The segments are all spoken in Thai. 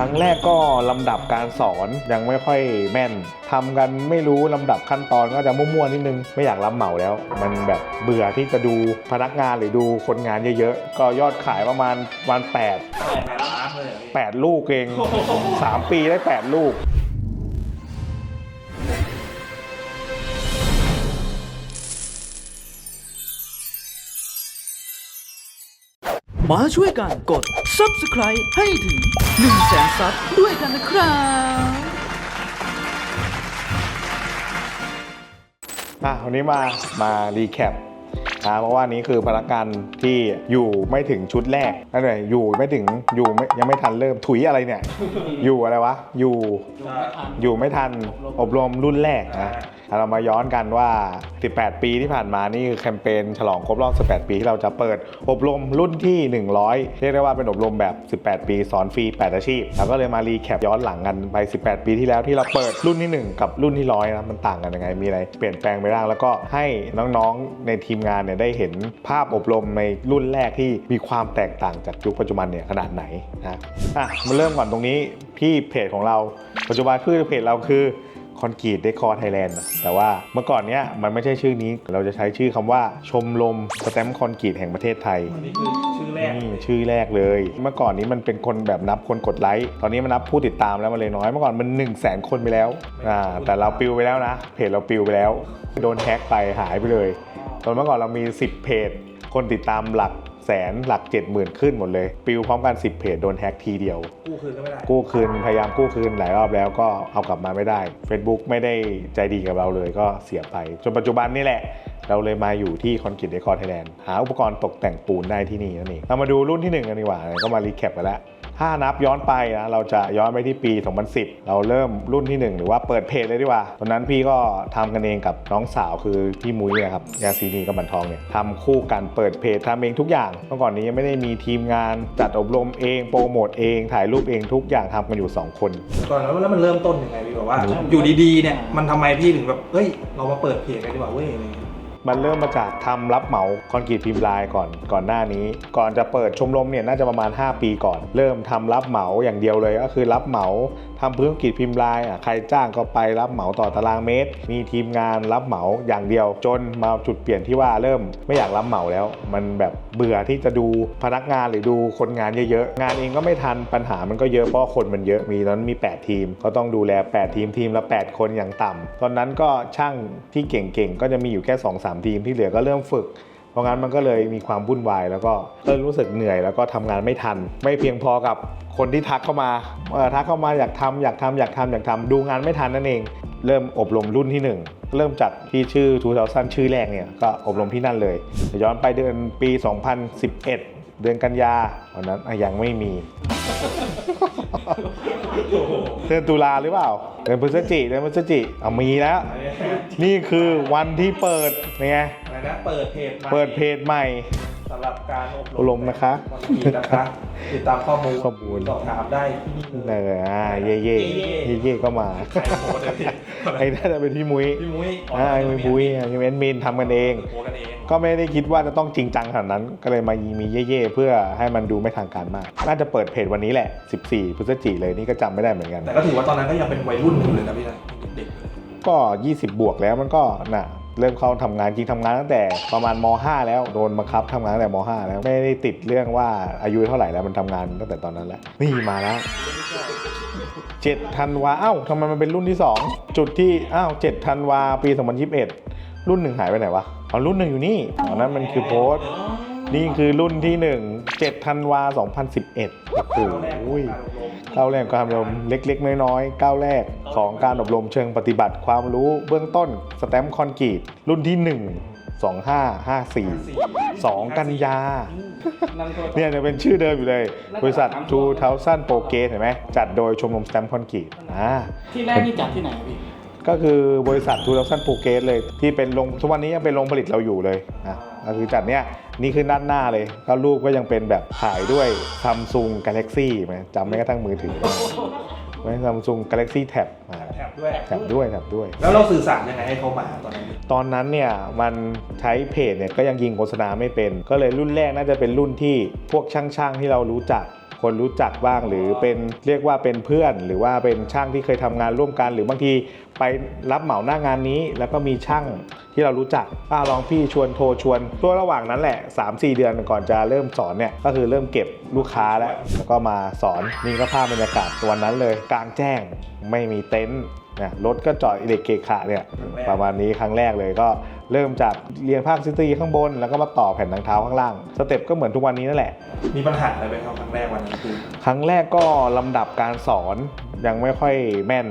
ครั้งแรกก็ลำดับการสอนยังไม่ค่อยแม่นทำกันไม่รู้ลำดับขั้นตอนก็จะมั่วๆนิดนึง ไม่อยากรับเหมาแล้ว มันแบบเบื่อที่จะดูพนักงานหรือดูคนงานเยอะๆ ก็ยอดขายประมาณวันแปดแปดล้านเลยเหรอพี่แปดลูกเองสามปีได้แปดลูก มาช่วยกันกด subscribe ให้ถึง 1 0 0 0 0แสนซับด้วยกันนะครับอะวันนี้มามารีแคปนะเพราะว่านี้คือพนักงานที่อยู่ไม่ถึงชุดแรกนั่นเลยอยู่ไม่ถึงอยู่ไม่ยังไม่ทันเริ่มถุยอะไรเนี่ย อยู่อะไรวะ อยู่อยู่ไม่ทันอบรมรุ่นแรกนะอะ เรามาย้อนกันว่า 18 ปีที่ผ่านมานี่คือแคมเปญฉลองครบรอบ 18 ปีที่เราจะเปิดอบรมรุ่นที่ 100 เรียกได้ว่าเป็นอบรมแบบ 18 ปีสอนฟรี 8 อาชีพ เราก็เลยมารีแคปย้อนหลังกันไป 18 ปีที่แล้วที่เราเปิดรุ่นที่ 1 กับรุ่นที่ร้อยนะมันต่างกันยังไงมีอะไรเปลี่ยนแปลงไปบ้างแล้วก็ให้น้องๆในทีมงานเนี่ยได้เห็นภาพอบรมในรุ่นแรกที่มีความแตกต่างจากยุคปัจจุบันเนี่ยขนาดไหนนะอะมาเริ่มก่อนตรงนี้ที่เพจของเราปัจจุบันคือเพจเราคือ คอนกรีตเดคอร์ไทยแลนด์แต่ว่าเมื่อก่อนเนี้ยมันไม่ใช่ชื่อนี้เราจะใช้ชื่อคำว่าชมรมสแตมป์คอนกรีตแห่งประเทศไทยอันนี้คือชื่อแรกนี่ชื่อแรกเลย เมื่อก่อนนี้มันเป็นคนแบบนับคนกดไลค์ตอนนี้มันนับผู้ติดตามแล้วมันเลยน้อยเมื่อก่อนมัน1นึ่งแสนคนไปแล้วอ่าแต่เราปิวไปแล้วนะ เพจเราปิวไปแล้ว โดนแฮ็กไปหายไปเลย ตอนเมื่อก่อนเรามี 10 เพจ คนติดตามหลัก แสนหลัก 70,000 ขึ้นหมดเลย ปิวพร้อมกัน 10 เพจโดนแฮ็กทีเดียว กู้คืนก็ไม่ได้ กู้คืนพยายามกู้คืนหลายรอบแล้วก็เอากลับมาไม่ได้ Facebook ไม่ได้ใจดีกับเราเลยก็เสียไป จนปัจจุบันนี่แหละ เราเลยมาอยู่ที่คอนกรีตเดคอร์ไทยแลนด์หาอุปกรณ์ตกแต่งปูนได้ที่นี่นั่นเองเรามาดูรุ่นที่1กันดีกว่าก็มารีแคปกันแล้ว ถ้านับย้อนไปนะเราจะย้อนไปที่ปี 2010 เราเริ่มรุ่นที่ 1 หรือว่าเปิดเพจเลยดีกว่า ตอนนั้นพี่ก็ทำกันเองกับน้องสาวคือพี่มุ้ยนะครับยาซีนีกับบันทองเนี่ยทำคู่กันเปิดเพจทำเองทุกอย่างเมื่อก่อนนี้ยังไม่ได้มีทีมงานจัดอบรมเองโปรโมทเองถ่ายรูปเองทุกอย่างทำกันอยู่ 2 คนก่อนแล้วแล้วมันเริ่มต้นยังไงพี่แบบว่า อยู่ดีๆเนี่ยมันทำไมพี่ถึงแบบเฮ้ยเรามาเปิดเพจกันดีกว่าเว้ยอะไรเงี้ย มันเริ่มมาจากทำรับเหมาคอนกรีตพิมพ์ลายก่อนก่อนหน้านี้ ก่อนจะเปิดชมรมเนี่ยน่าจะประมาณ 5 ปีก่อน เริ่มทำรับเหมาอย่างเดียวเลย ก็คือรับเหมาทำพื้นคอนกรีตพิมพ์ลายอะใครจ้างก็ไปรับเหมาต่อตารางเมตร มีทีมงานรับเหมาอย่างเดียว จนมาจุดเปลี่ยนที่ว่าเริ่มไม่อยากรับเหมาแล้ว มันแบบเบื่อที่จะดูพนักงานหรือดูคนงานเยอะๆงานเองก็ไม่ทันปัญหามันก็เยอะเพราะคนมันเยอะมีตอนนั้นมี 8 ทีม ก็ต้องดูแล 8 ทีมทีมละ 8 คนอย่างต่ำตอนนั้นก็ช่างที่เก่งๆก็จะมีอยู่แค่3 ทีมที่เหลือก็เริ่มฝึก เพราะงั้นมันก็เลยมีความวุ่นวาย แล้วก็เริ่มรู้สึกเหนื่อยแล้วก็ทำงานไม่ทัน ไม่เพียงพอกับคนที่ทักเข้ามาเออทักเข้ามาอยากทำอยากทำอยากทำอยากทำดูงานไม่ทันนั่นเอง เริ่มอบรมรุ่นที่ 1เริ่มจากที่ชื่อทูเทซันชื่อแรกเนี่ยก็อบรมที่นั่นเลย ย้อนไปเดือนปี 2011 เดือนกันยาตอนนั้นยังไม่มี เดือนตุลาหรือเปล่าเดือนพฤศจิเดือนพฤศจิเอามีแล้ว นี่คือวันที่เปิดไงอะไรนะเปิดเพจใหม่เปิดเพจใหม่ สำหรับการอบอบรมนะคะวันนี้นะคะติดตามข้อมูลข้อมูล สอบถามได้ที่นี่เอเลยออ่าเย่เย่เย่เย่ก็มา ใครโพสต์เลยพี่ ไอ้น่าจะเป็นพี่มุ้ยพี่มุ้ยอ่าไอ้มุ้ยอะพี่เอ็นมินทำกันเอง โพสต์กันเองก็ไม่ได้คิดว่าจะต้องจริงจังขนาดนั้น ก็เลยมามีเย่ๆเพื่อให้มันดูไม่ทางการมาก น่าจะเปิดเพจวันนี้แหละ 14 พฤศจิเลยนี่ก็จำไม่ได้เหมือนกัน แต่ก็ถือว่าตอนนั้นก็ยังเป็นวัยรุ่นอยู่เลยนะพี่นะเด็กๆเลยก็ 20 บวกแล้วมันก็น่ะ เริ่มเข้าทำงานจริงทำงานตั้งแต่ประมาณม 5 แล้วโดนบังคับทำงานตั้งแต่ม 5 แล้วไม่ได้ติดเรื่องว่าอายุเท่าไหร่แล้วมันทำงานตั้งแต่ตอนนั้นแล้วนี่มาแล้วเจ็ดธันวาเอ้าทำไมมันเป็นรุ่นที่ 2 จุดที่อ้าว7ธันวาปี 2021 รุ่นหนึ่งหายไปไหนวะอ๋อรุ่นหนึ่งอยู่นี่อ๋อนั่นมันคือโพสต์ นี่คือรุ่นที่ 1 7ธันวา 2011 โอ้โหก้าวแรกของการอบรมเล็ก ๆ น้อยๆก้าวแรกของการอบรมเชิงปฏิบัติความรู้เบื้องต้นสแตมป์คอนกรีตรุ่นที่ 1 2554 2 กันยา เนี่ยจะเป็นชื่อเดิมอยู่เลย บริษัท2000 p r o g a t e เห็นไหมจัดโดยชมรมสแตมป์คอนกรีตอ่าที่แรกนี่จัดที่ไหนอะพี่ ก็คือบริษัททูลซันปูเกตเลยที่เป็นโรงทุกวันนี้ยังเป็นโรงผลิตเราอยู่เลยอะก็คือจัดเนี้ยนี่คือด้านหน้าเลยก็รูปก็ยังเป็นแบบถ่ายด้วย Samsung Galaxy ไหมจำไม่กระทั่งมือถือไว้ Samsung Galaxy Tab อ่าแถบด้วยแท็บด้วยแท็บด้วย แล้วเราสื่อสารยังไงให้เขามาตอนนั้นตอนนั้นเนี่ยมันใช้เพจเนี่ยก็ยังยิงโฆษณาไม่เป็น ก็เลยรุ่นแรกน่าจะเป็นรุ่นที่พวกช่างๆที่เรารู้จัก คนรู้จักบ้างหรือเป็นเรียกว่าเป็นเพื่อน หรือว่าเป็นช่างที่เคยทำงานร่วมกัน หรือบางทีไปรับเหมาหน้างานนี้ แล้วก็มีช่างที่เรารู้จักป้าลองพี่ชวนโทรชวนตัวระหว่างนั้นแหละ 3-4 เดือนก่อนจะเริ่มสอนเนี่ยก็คือเริ่มเก็บลูกค้าแล้วแล้วก็มาสอนนี่ก็ภาพบรรยากาศวันนั้นเลย กลางแจ้งไม่มีเต็นท์ นะรถก็จอดอิเล็กเกะขะเนี่ยประมาณนี้ครั้งแรกเลยก็เริ่มจากเรียนภาคทฤษฎีข้างบน แล้วก็มาต่อแผ่นทางเท้าข้างล่าง สเต็ปก็เหมือนทุกวันนี้นั่นแหละ มีปัญหาอะไรไหมครับครั้งแรกวันนั้นคือครั้งแรกก็ลำดับการสอนยังไม่ค่อยแม่น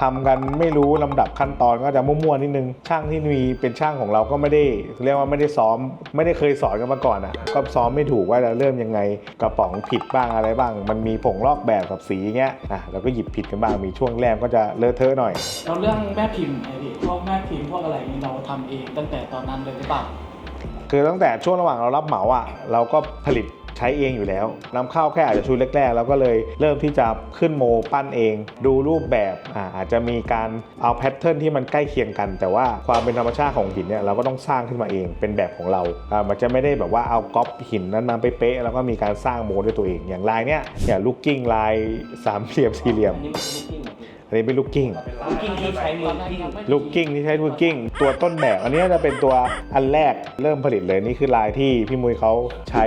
ทำกันไม่รู้ลำดับขั้นตอนก็จะมั่วๆนิดนึง ช่างที่มีเป็นช่างของเราก็ไม่ได้ เรียกว่าไม่ได้ซ้อม ไม่ได้เคยสอนกันมาก่อนอะ ก็ซ้อมไม่ถูกว่าจะเริ่มยังไงกระป๋องผิดบ้างอะไรบ้าง มันมีผงลอกแบบกับสีเงี้ยอะเราก็หยิบผิดกันบ้างมีช่วงแรกก็จะเลอะเทอะหน่อย แล้วเรื่องแม่พิมพ์ไงพี่พวกแม่พิมพ์พวกอะไรนี่เราทำเองตั้งแต่ตอนนั้นเลยหรือเปล่า คือตั้งแต่ช่วงระหว่างเรารับเหมาอะเราก็ผลิต ใช้เองอยู่แล้วนำเข้าแค่อาจจะชุดแรกๆเราก็เลยเริ่มที่จะขึ้นโมปั้นเอง ดูรูปแบบอาจจะมีการเอาแพทเทิร์นที่มันใกล้เคียงกัน แต่ว่าความเป็นธรรมชาติของหินเนี่ยเราก็ต้องสร้างขึ้นมาเองเป็นแบบของเราอ่ามันจะไม่ได้แบบว่าเอาก๊อปหินนั้นมาเป๊ะแล้วก็มีการสร้างโมด้วยตัวเองอย่างลายเนี้ยเนี่ยลูกกิ้งลายสามเหลี่ยมสี่เหลี่ยม อันนี้เป็นลูกกิ้งเหรอพี่อันนี้เป็นลูกกิ้ง ลูกกิ้งที่ใช้มือกิ้งลูกกิ้งที่ใช้ลูกกิ้ง ตัวต้นแบบอันนี้จะเป็นตัวอันแรกเริ่มผลิตเลยนี่คือลายที่พี่มุ้ยเขาใช้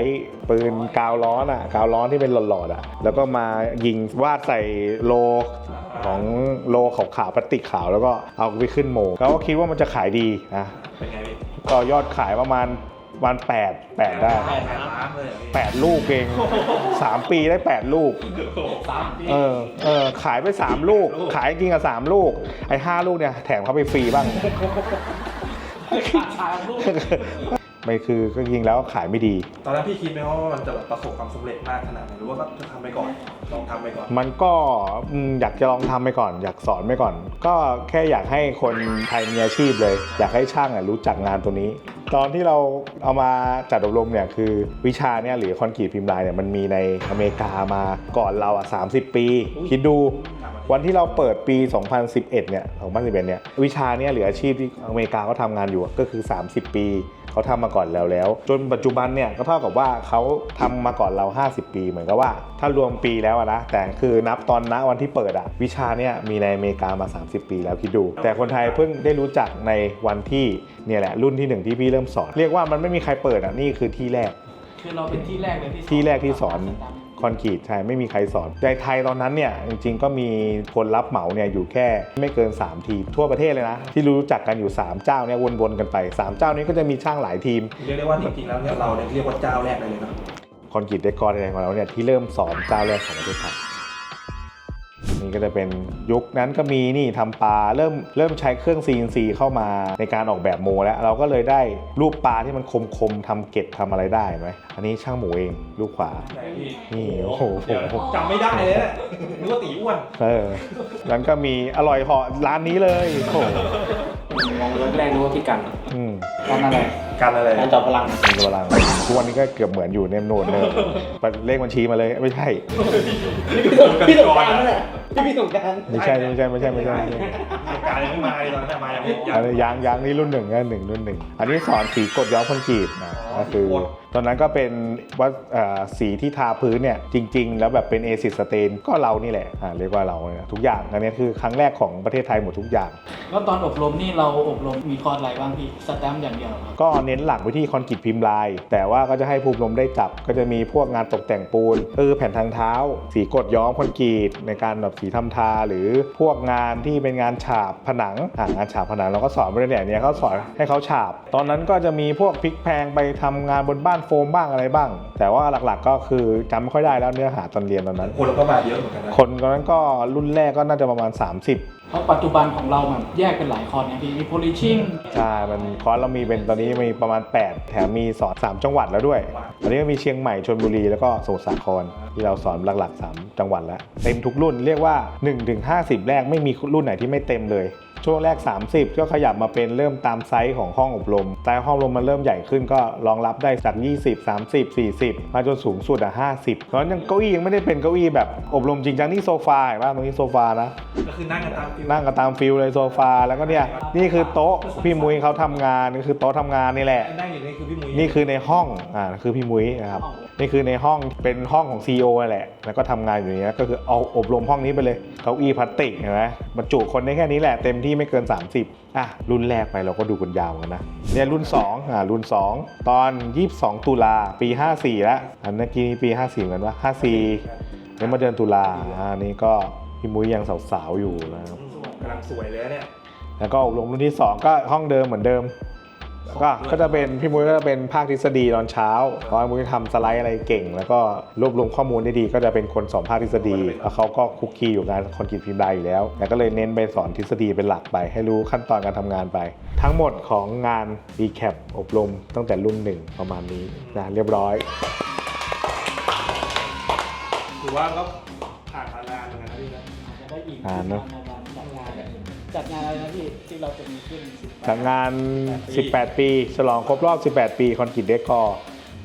ปืนกาวร้อนอะกาวร้อนที่เป็นหลอดๆอะ แล้วก็มายิงวาดใส่โลของโลขาวๆพลาสติกขาวแล้วก็เอาไปขึ้นโมเขาก็คิดว่ามันจะขายดีนะเป็นไงพี่ก็ยอดขายประมาณ วันแปดแปดได้แปดล้านเลยเหรอพี่แปดลูกเองสามปีได้แปดลูก สามปีเออ เออ ขายไป3ลูก ขายจริงอะ3ลูก ไอ้5ลูกเนี่ยแถมเขาไปฟรีบ้าง ขาดขายลูก ไม่คือก็จริงแล้วขายไม่ดี ตอนนั้นพี่คิดไหมว่ามันจะแบบประสบความสำเร็จมากขนาดไหนหรือว่าก็จะทำไปก่อนลองทำไปก่อน มันก็อืมอยากจะลองทำไปก่อน อยากสอนไปก่อน ก็แค่อยากให้คนไทยมีอาชีพเลย อยากให้ช่างอะรู้จักงานตัวนี้ ตอนที่เราเอามาจัดอบรมเนี่ยคือวิชาเนี่ยหรือคอนกรีตพิมพ์ลายเนี่ยมันมีในอเมริกามาก่อนเราอะ30 ปี คิดดู วันที่เราเปิดปี 2011 เนี่ย 2011 เนี่ย วิชาเนี่ยหรืออาชีพที่อเมริกาเขาทำงานอยู่อะก็คือ 30 ปี เขาทำมาก่อนแล้วแล้ว จนปัจจุบันเนี่ยก็เท่ากับว่าเขาทำมาก่อนเรา 50 ปี เหมือนกับว่า ถ้ารวมปีแล้วนะแต่คือนับตอนณวันที่เปิดอะวิชาเนี่ยมีในอเมริกามา 30 ปีแล้วคิดดู แต่คนไทยเพิ่งได้รู้จักในวันที่เนี่ยแหละรุ่นที่หนึ่งที่พี่เริ่มสอน เรียกว่ามันไม่มีใครเปิดอะนี่คือที่แรก คือเราเป็นที่แรกเลยที่ที่แรกที่สอนคอนกรีตใช่ไม่มีใครสอนในไทยตอนนั้นเนี่ยจริงๆ ก็มีคนรับเหมาเนี่ยอยู่แค่ไม่เกิน 3 ทีม ทั่วประเทศเลยนะ ที่รู้จักกันอยู่ 3 เจ้าเนี่ยวนๆกันไป 3 เจ้านี้ก็จะมีช่างหลายทีม เรียกได้ว่าจริงๆแล้วเนี่ยเราเนี่ยเรียกว่าเจ้าแรกเลยเลยนะคอนกรีตเดคอร์อะไรของเราเนี่ยที่เริ่มสอนเจ้าแรกของประเทศไทยนี่ ก็จะเป็นยุคนั้นก็มีนี่ทำปลาเริ่มเริ่มใช้เครื่อง CNC เข้ามาในการออกแบบโมแล้ว เราก็เลยได้รูปปลาที่มันคมๆทำเกล็ดทำอะไรได้ไหมอันนี้ช่างหมูเองลูกขวา ไหนพี่นี่โอ้โหเดี๋ยวผมจำไม่ได้เลยนะนึกว่าตีอ้วนเออนั้นก็มีอร่อยเหาะร้านนี้เลยโอ้โหมองแรกๆนึกว่าพี่กันอืม ตอนนั้นอะไรกันอะไรการจอมพลังมีกำลัง ทุกวันนี้ก็เกือบเหมือนอยู่ในโนดเลยเลขบัญชีมาเลยไม่ใช่ พี่สงกรารนั่นแหละพี่พี่สงกรารไม่ใช่ไม่ใช่ไม่ใช่ไม่ใช่ไม่ใช่การยังไม่มาเลยตอนนั้นมายังไม่ยัอันนี้ยางยางนี่รุ่นหนึ่งนะหนึ่งรุ่นหนึ่งอันนี้สอนสีกดย้อมคอนกรีตนะอ๋อก็คือกดตอนนั้นก็เป็นว่าเอ่อสีที่ทาพื้นเนี่ยจริง ๆ แล้วแบบเป็นเอซิสเตนก็เรานี่แหละอ่าเรียกว่าเราเนี่ยทุกอย่างอันนี้คือครั้งแรกของประเทศไทยหมดทุกอย่าง แล้วตอนอบรมนี่เราอบรมมีคอร์สอะไรบ้างพี่สแตมป์อย่างเดียวครับก็เน้นหลักไปที่คอนกรีตพิมพ์ลาย แต่ว่าก็จะให้ภูมิลมได้จับ ก็จะมีพวกงานตกแต่งปูนก็คือแผ่นทางเท้า สีกดย้อมคอนกรีตในการแบบสีทำทา หรือพวกงานที่เป็นงานฉาบผนังอ่างานฉาบผนังเราก็สอนไปเลยเนี่ยเนี่ยเขาสอนให้เขาฉาบ ตอนนั้นก็จะมีพวกพลิกแพงไปทำงานบนบ้านโฟมบ้างอะไรบ้าง แต่ว่าหลักๆก็คือจำไม่ค่อยได้แล้วเนื้อหาตอนเรียนตอนนั้น คนเราก็มาเยอะเหมือนกันนะคนตอนนั้นก็รุ่นแรกก็น่าจะประมาณ 30 เพราะปัจจุบันของเรามันแยกเป็นหลายคอร์สเนี่ยพี่มี polishing ใช่ มันคอร์สเรามีเป็นตอนนี้มีประมาณ 8 แถมมีสอน 3 จังหวัดแล้วด้วยอันนี้ก็มีเชียงใหม่ชนบุรีแล้วก็สมุทรสาครที่เราสอนหลักๆ 3 จังหวัดแล้ว เต็มทุกรุ่นเรียกว่า 1-50 แรกไม่มีรุ่นไหนที่ไม่เต็มเลย ช่วงแรก 30 ก็ขยับมาเป็นเริ่มตามไซส์ของห้องอบรม แต่ห้องอบรมมันเริ่มใหญ่ขึ้นก็รองรับได้จาก 20 30 40 มาจนสูงสุดอะ50 เพราะฉะนั้นยังเก้าอี้ยังไม่ได้เป็นเก้าอี้แบบอบรมจริงจังนี่โซฟาเห็นป่ะตรงนี้โซฟานะก็คือนั่งกันตามฟิวนั่งกันตามฟิลเลยโซฟาแล้วก็เนี่ยนี่คือโต๊ะพี่มุ้ยเขาทำงานนี่คือโต๊ะทำงานนี่แหละนั่งอยู่นี่คือพี่มุ้ยนี่คือในห้องอ่าคือพี่มุ้ยนะครับ นี่คือในห้องเป็นห้องของ CEO นั่นแหละ แล้วก็ทำงานอยู่ในนี้ก็คือเอาอบรมห้องนี้ไปเลยเก้าอี้พลาสติกเห็นไหมบรรจุคนได้แค่นี้แหละเต็มที่ไม่เกิน 30อะรุ่นแรกไปเราก็ดูกันยาวกันนะเนี่ยรุ่น2อะรุ่น 2 ตอน 22 ตุลาปี 54 แล้วอันเมื่อกี้ปี 54เหมือนว่า 54เนี่ยมาเดือนตุลาอ่านี่ก็พี่มุ้ยยังสาวๆอยู่นะครับกำลังสวยเลยเนี่ยแล้วก็อบรมรุ่นที่ 2 ก็ห้องเดิมเหมือนเดิม ก็ก็จะเป็นพี่มุ้ยก็จะเป็นภาคทฤษฎีตอนเช้าเพราะว่ามุ้ยทำสไลด์อะไรเก่ง แล้วก็รวบรวมข้อมูลได้ดีก็จะเป็นคนสอนภาคทฤษฎีแล้วเขาก็คุกคีอยู่งานคอนกรีตพิมพ์ลายอยู่แล้วแต่ก็เลยเน้นไปสอนทฤษฎีเป็นหลักไป ให้รู้ขั้นตอนการทำงานไป ทั้งหมดของงาน recap อบรมตั้งแต่รุ่นหนึ่งประมาณนี้นะเรียบร้อย ถือว่าก็ผ่านมานานเหมือนกันนะพี่นะ อาจจะได้อีกอ่าเนอะในการจัดงาน จัดงานอะไรนะพี่ที่เราจะมีขึ้นจากงาน 18 ปี ฉลองครบรอบ 18 ปีคอนกรีตเดคอร์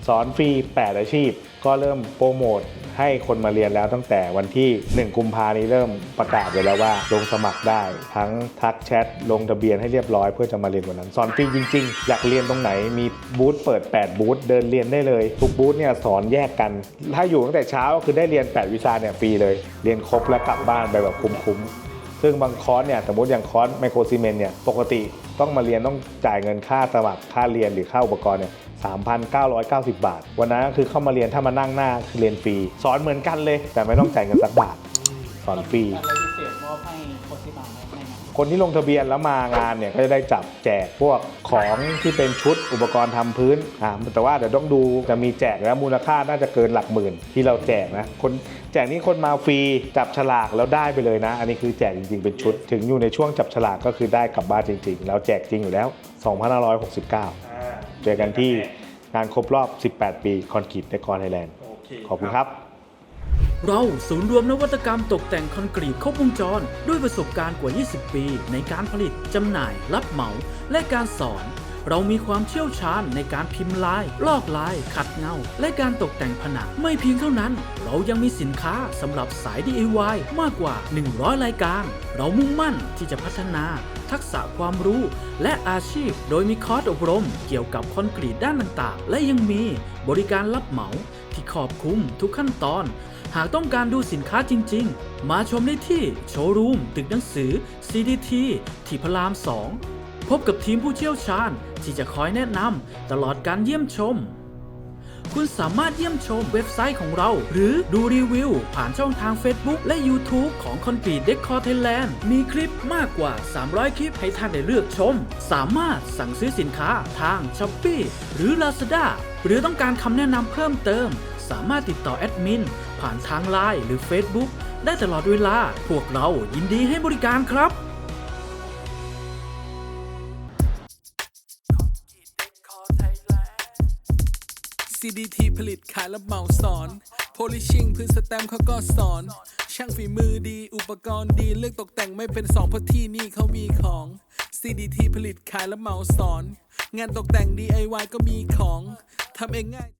สอนฟรี 8 อาชีพ ก็เริ่มโปรโมทให้คนมาเรียนแล้วตั้งแต่วันที่ 1 กุมภานี้เริ่มประกาศไปแล้วว่า ลงสมัครได้ ทั้งทักแชทลงทะเบียนให้เรียบร้อยเพื่อจะมาเรียนวันนั้น สอนฟรีจริงๆ อยากเรียนตรงไหนมีบูธเปิด 8 บูธเดินเรียนได้เลย ทุกบูธเนี่ยสอนแยกกัน ถ้าอยู่ตั้งแต่เช้าก็คือได้เรียน 8 วิชาเนี่ยฟรีเลย เรียนครบแล้วกลับบ้านไปแบบคุ้มๆ ซึ่งบางคอร์สเนี่ยสมมติอย่างคอร์สไมโครซีเมนเนี่ยปกติต้องมาเรียนต้องจ่ายเงินค่าสมัครค่าเรียนหรือค่าอุปกรณ์เนี่ย3,990 บาท วันนั้นคือเข้ามาเรียนถ้ามานั่งหน้าคือเรียนฟรีสอนเหมือนกันเลย แต่ไม่ต้องจ่ายเงินสักบาทสอนฟรี อะไรพิเศษมอบให้คนที่มาไหม คนที่ลงทะเบียนแล้วมางานเนี่ยก็จะได้จับแจกพวกของที่เป็นชุดอุปกรณ์ทำพื้นอ่าแต่ว่าเดี๋ยวต้องดูจะมีแจกแล้วมูลค่าน่าจะเกินหลักหมื่นที่เราแจกนะคนแจกนี้คนมาฟรีจับฉลากแล้วได้ไปเลยนะ อันนี้คือแจกจริงๆเป็นชุด ถึงอยู่ในช่วงจับฉลากก็คือได้กลับบ้านจริงๆ แล้วแจกจริงอยู่แล้ว2569อ่าเจอกันที่งานครบรอบ 18 ปีคอนกรีตเดคอร์ไทยแลนด์โอเคขอบคุณครับ เราศูนย์รวมนวัตกรรมตกแต่งคอนกรีตครบวงจร ด้วยประสบการณ์กว่า 20 ปี ในการผลิตจำหน่าย รับเหมา และการสอน เรามีความเชี่ยวชาญในการพิมพ์ลาย ลอกลาย ขัดเงา และการตกแต่งผนังไม่เพียงเท่านั้น เรายังมีสินค้าสำหรับสาย DIY มากกว่า 100 รายการ เรามุ่งมั่นที่จะพัฒนา ทักษะความรู้ และอาชีพ โดยมีคอร์สอบรม เกี่ยวกับคอนกรีตด้านต่างๆ และยังมีบริการรับเหมาที่ครอบคลุมทุกขั้นตอน หากต้องการดูสินค้าจริง ๆ มาชมได้ที่โชว์รูม ตึกหนังสือ CDT ที่พระราม 2 พบกับทีมผู้เชี่ยวชาญที่จะคอยแนะนำตลอดการเยี่ยมชม คุณสามารถเยี่ยมชมเว็บไซต์ของเรา หรือดูรีวิว ผ่านช่องทาง Facebook และ YouTube ของ Concrete Decor Thailand มีคลิปมากกว่า 300 คลิปให้ท่านได้เลือกชม สามารถสั่งซื้อสินค้าทาง Shopee หรือ Lazada หรือต้องการคำแนะนำเพิ่มเติม สามารถติดต่อแอดมิน ผ่านทาง Line หรือ Facebook ได้ตลอดเวลา พวกเรายินดีให้บริการครับ CDT ผลิตขายและเหมาสอน Polishing พื้นสแตมป์เขาก็สอน ช่างฝีมือดี อุปกรณ์ดี เลือกตกแต่งไม่เป็นสองเพราะที่นี่เขามีของ CDT ผลิตขายและเหมาสอน งานตกแต่ง DIY ก็มีของ ทำเองง่าย